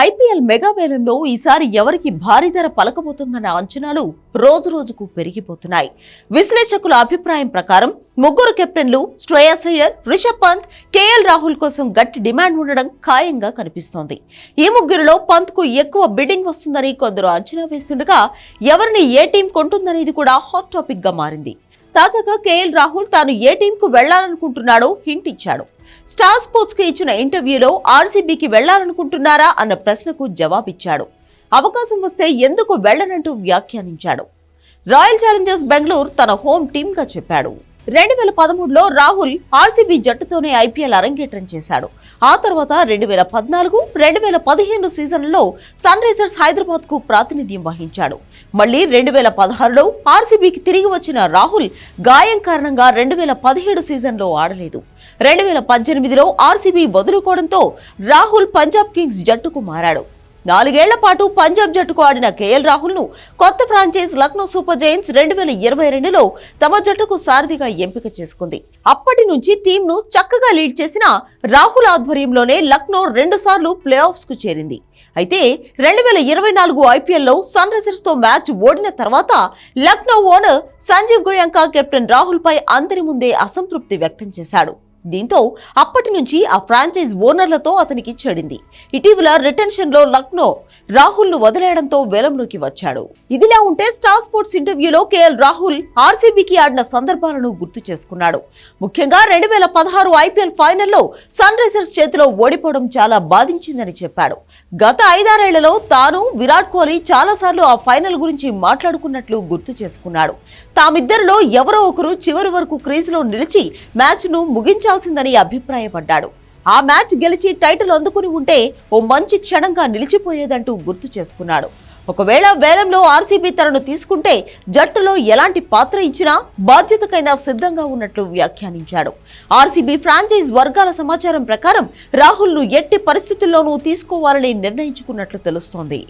IPL mega వేలంలో ఈసారి ఎవరికి భారీ ధర పలకబోతుందన్న అంచనాలు రోజు రోజుకు పెరిగిపోతున్నాయి. విశ్లేషకుల అభిప్రాయం ప్రకారం ముగ్గురు కెప్టెన్లు శ్రేయస్ అయ్యర్ రిషబ్ పంత్ కేఎల్ రాహుల్ కోసం గట్టి డిమాండ్ ఉండడం ఖాయంగా కనిపిస్తోంది. ఈ ముగ్గురిలో పంత్కు ఎక్కువ బిడ్డింగ్ వస్తుందని కొందరు అంచనా వేస్తుండగా ఎవరిని ఏ టీం కొంటుందనేది కూడా హాట్ టాపిక్గా మారింది. తాజాగా కేఎల్ రాహుల్ తాను ఏ టీంకు వెళ్ళాలనుకుంటున్నాడో హింట్ ఇచ్చాడు. స్టార్ స్పోర్ట్స్కి ఇచ్చిన ఇంటర్వ్యూలో ఆర్సీబీకి వెళ్ళాలనుకుంటున్నారా అన్న ప్రశ్నకు జవాబిచ్చాడు. అవకాశం వస్తే ఎందుకు వెళ్ళనంటూ వ్యాఖ్యానించాడు. రాయల్ ఛాలెంజర్స్ బెంగళూరు తన హోమ్ టీమ్గా చెప్పాడు. రెండు వేల పదమూడులో రాహుల్ ఆర్సీబీ జట్టుతోనే ఐపీఎల్ అరంగేట్రం చేశాడు. ఆ తర్వాత రెండు వేల పద్నాలుగు రెండు వేల పదిహేను సీజన్లో సన్ రైజర్స్ హైదరాబాద్కు ప్రాతినిధ్యం వహించాడు. మళ్ళీ రెండు వేల పదహారులో ఆర్సీబీకి తిరిగి వచ్చిన రాహుల్ గాయం కారణంగా రెండు వేల పదిహేడు సీజన్లో ఆడలేదు. రెండు వేల పద్దెనిమిదిలో ఆర్సీబీ వదులుకోవడంతో రాహుల్ పంజాబ్ కింగ్స్ జట్టుకు మారాడు. నాలుగేళ్ళ పాటు పంజాబ్ జట్టుకు ఆడిన కేఎల్ రాహుల్ను కొత్త ఫ్రాంచైజ్ లక్నో సూపర్ జైన్స్ రెండు వేల ఇరవై రెండులో తమ జట్టుకు సారథిగా ఎంపిక చేసుకుంది. అప్పటి నుంచి టీంను చక్కగా లీడ్ చేసిన రాహుల్ ఆధ్వర్యంలోనే లక్నో రెండు సార్లు ప్లే ఆఫ్స్కు చేరింది. అయితే రెండు వేల ఇరవై నాలుగు ఐపీఎల్లో సన్ రైజర్స్తో మ్యాచ్ ఓడిన తర్వాత లక్నో ఓనర్ సంజీవ్ గోయంకా కెప్టెన్ రాహుల్ పై అందరి ముందే అసంతృప్తి వ్యక్తం చేశాడు. దీంతో అప్పటి నుంచి ఆ ఫ్రాంచైజ్ ఓనర్లతో అతనికి చెడింది. ఇటీవల రిటెన్షన్లో లక్నో రాహుల్ను వదిలేయడంతో వేలంలోకి వచ్చాడు. ఇదిలా ఉంటే స్టార్ స్పోర్ట్స్ ఇంటర్వ్యూలో కేఎల్ రాహుల్ ఆర్సీబీకి ఆడిన సందర్భాలను గుర్తు చేసుకున్నాడు. ముఖ్యంగా రెండు వేల పదహారు ఐపీఎల్ ఫైనల్లో సన్ రైజర్స్ చేతిలో ఓడిపోవడం చాలా బాధించిందని చెప్పాడు. గత ఐదారేళ్ళలో తాను విరాట్ కోహ్లీ చాలాసార్లు ఆ ఫైనల్ గురించి మాట్లాడుకున్నట్లు గుర్తు చేసుకున్నాడు. తామిద్దరిలో ఎవరో ఒకరు చివరి వరకు క్రీజ్లో నిలిచి మ్యాచ్ను ఉండాల్సిందని అభిప్రాయపడ్డాడు. ఆ మ్యాచ్ గెలిచి టైటిల్ అందుకుని ఉంటే ఓ మంచి క్షణంగా నిలిచిపోయేదంటూ గుర్తు చేసుకున్నాడు. ఒకవేళ వేలంలో ఆర్సీబీ తనను తీసుకుంటే జట్టులో ఎలాంటి పాత్ర ఇచ్చినా బాధ్యతకైనా సిద్ధంగా ఉన్నట్లు వ్యాఖ్యానించాడు. ఆర్సీబీ ఫ్రాంచైజ్ వర్గాల సమాచారం ప్రకారం రాహుల్ను ఎట్టి పరిస్థితుల్లోనూ తీసుకోవాలని నిర్ణయించుకున్నట్లు తెలుస్తోంది.